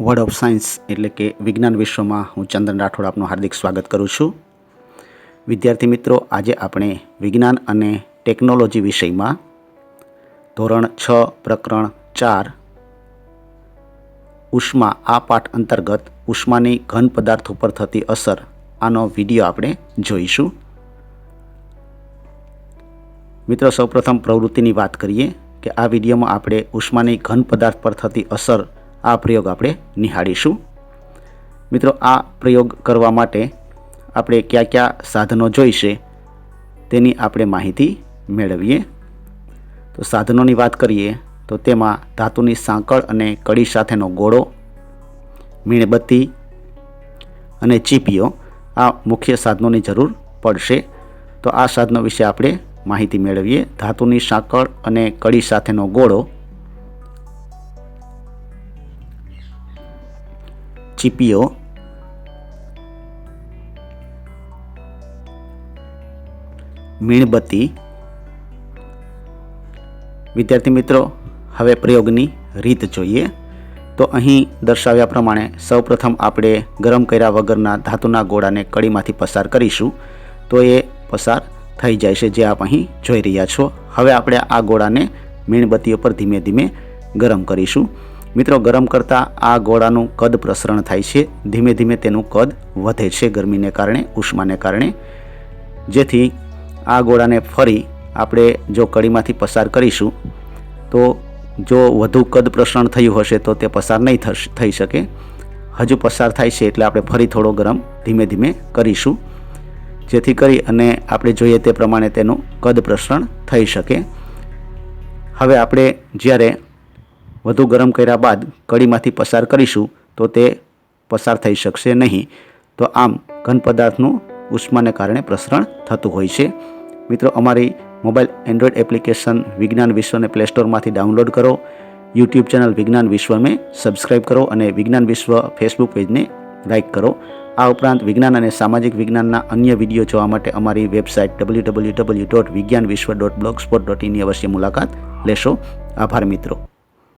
Word of science એટલે કે વિજ્ઞાન વિશ્વમાં હું ચંદન રાઠોડ આપનું હાર્દિક સ્વાગત કરું છું. વિદ્યાર્થી મિત્રો, આજે આપણે વિજ્ઞાન અને ટેકનોલોજી વિષયમાં ધોરણ છ, પ્રકરણ ચાર, ઉષ્મા, આ પાઠ અંતર્ગત ઉષ્માની ઘન પદાર્થ ઉપર થતી અસર, આનો વીડિયો આપણે જોઈશું. મિત્રો, સૌપ્રથમ પ્રવૃત્તિની વાત કરીએ કે આ વિડીયોમાં આપણે ઉષ્માની ઘન પદાર્થ પર થતી અસર આ પ્રયોગ આપણે નિહાળીશું. મિત્રો, આ પ્રયોગ કરવા માટે આપણે કયા કયા સાધનો જોઈશે તેની આપણે માહિતી મેળવીએ. તો સાધનોની વાત કરીએ તો તેમાં ધાતુની સાંકળ અને કડી સાથેનો ગોળો, મીણબત્તી અને ચીપીઓ આ મુખ્ય સાધનોની જરૂર પડશે. તો આ સાધનો વિશે આપણે માહિતી મેળવીએ. ધાતુની સાંકળ અને કડી સાથેનો ગોળો ચીપીઓ મીણબત્તી. વિદ્યાર્થી મિત્રો, હવે પ્રયોગની રીત જોઈએ. તો અહીં દર્શાવ્યા પ્રમાણે સૌપ્રથમ આપણે ગરમ કર્યા વગરના ધાતુના ગોળાને કડીમાંથી પસાર કરીશું. તો એ પસાર થઈ જાય છે, જે આપ અહીં જોઈ રહ્યા છો. હવે આપણે આ ગોળાને મીણબત્તી ઉપર ધીમે ધીમે ગરમ કરીશું. મિત્રો, ગરમ કરતાં આ ગોળાનું કદ પ્રસરણ થાય છે. ધીમે ધીમે તેનું કદ વધે છે ગરમીને કારણે, ઉષ્માને કારણે. જેથી આ ગોળાને ફરી આપણે જો કડીમાંથી પસાર કરીશું, તો જો વધુ કદ પ્રસરણ થયું હશે તો તે પસાર નહીં થઈ શકે. હજુ પસાર થાય છે એટલે આપણે ફરી થોડો ગરમ ધીમે ધીમે કરીશું, જેથી કરી અને આપણે જોઈએ તે પ્રમાણે તેનું કદ પ્રસરણ થઈ શકે. હવે આપણે જ્યારે વધુ ગરમ કર્યા બાદ કડીમાંથી પસાર કરીશું, તો તે પસાર થઈ શકશે નહીં. તો આમ ઘન પદાર્થનું ઉષ્માને કારણે પ્રસરણ થતું હોય છે. મિત્રો, અમારી મોબાઈલ એન્ડ્રોઈડ એપ્લિકેશન વિજ્ઞાન વિશ્વને પ્લે સ્ટોરમાંથી ડાઉનલોડ કરો. યુટ્યુબ ચેનલ વિજ્ઞાન વિશ્વને સબસ્ક્રાઈબ કરો અને વિજ્ઞાન વિશ્વ ફેસબુક પેજને લાઇક કરો. આ ઉપરાંત વિજ્ઞાન અને સામાજિક વિજ્ઞાનના અન્ય વીડિયો જોવા માટે અમારી website W W W dot Vigyan Vishwa dot blog spot dot ઇનની અવશ્ય મુલાકાત લેશો. આભાર, મિત્રો.